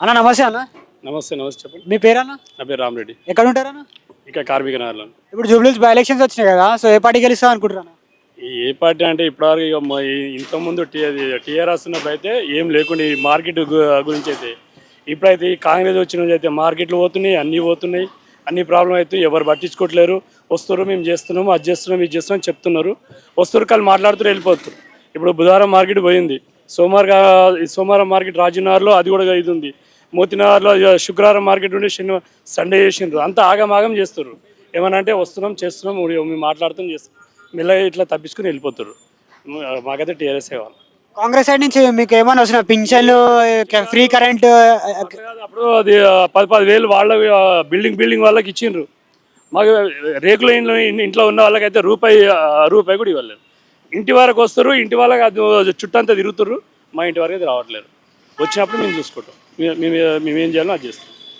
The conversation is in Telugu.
అన్న నమస్తే అన్న. నమస్తే నమస్తే చెప్పండి. మీ పేరన్న? నా పేరు రామరెడ్డి. ఎక్కడ ఉంటారన్న ఇక కార్మిక నగర్లో ఇప్పుడు జూబ్లీస్ బై ఎలక్షన్స్ వచ్చినాయి కదా సో ఏ పార్టీ గెలుస్తా అనుకుంటున్నాను ఏ పార్టీ అంటే ఇప్పటివరకు ఇంతకుముందు టీఆర్ఎస్ ఉన్నప్పుడు అయితే ఏం లేకుండా ఈ మార్కెట్ గురించి అయితే. ఇప్పుడైతే ఈ కాంగ్రెస్ వచ్చిన అయితే మార్కెట్లు పోతున్నాయి అన్నీ పోతున్నాయి. అన్ని ప్రాబ్లం అయితే ఎవరు పట్టించుకోవట్లేరు వస్తారు మేము చేస్తున్నాము అది చేస్తున్నాం ఇది చేస్తున్నాం అని చెప్తున్నారు. వస్తారు కానీ మాట్లాడుతూ వెళ్ళిపోతారు. ఇప్పుడు బుధవారం మార్కెట్ పోయింది. సోమవారం సోమవారం మార్కెట్ రాజునగర్లో అది కూడా ఇది ఉంది. మోతినగర్లో శుక్రవారం మార్కెట్ ఉండి శని సండే చేసిండ్రు. అంతా ఆగమాగం చేస్తారు ఏమన్నా అంటే వస్తున్నాం చేస్తున్నాం మేము మాట్లాడుతాం చేస్తాం మెల్లగా ఇట్లా తప్పించుకుని వెళ్ళిపోతారు మాకైతే టీఆర్ఎస్ కావాలి కాంగ్రెస్ సైడ్ నుంచి మీకు ఏమైనా వచ్చిన పింఛన్లు ఫ్రీ కరెంట్ అప్పుడు అది పది పది వేలు వాళ్ళ బిల్డింగ్ బిల్డింగ్ వాళ్ళకి ఇచ్చిండ్రు. మాకు రేకుల ఇంట్లో ఇంట్లో ఉన్న వాళ్ళకైతే రూపాయి రూపాయి కూడా ఇవ్వలేదు. ఇంటి వరకు వస్తారు ఇంటి వాళ్ళకి అది చుట్టంతా తిరుగుతారు మా ఇంటి వరకు అయితే రావట్లేదు. వచ్చినప్పుడు మేము చూసుకుంటాం. మేము మేమేం చేయాలో అది చేస్తాం.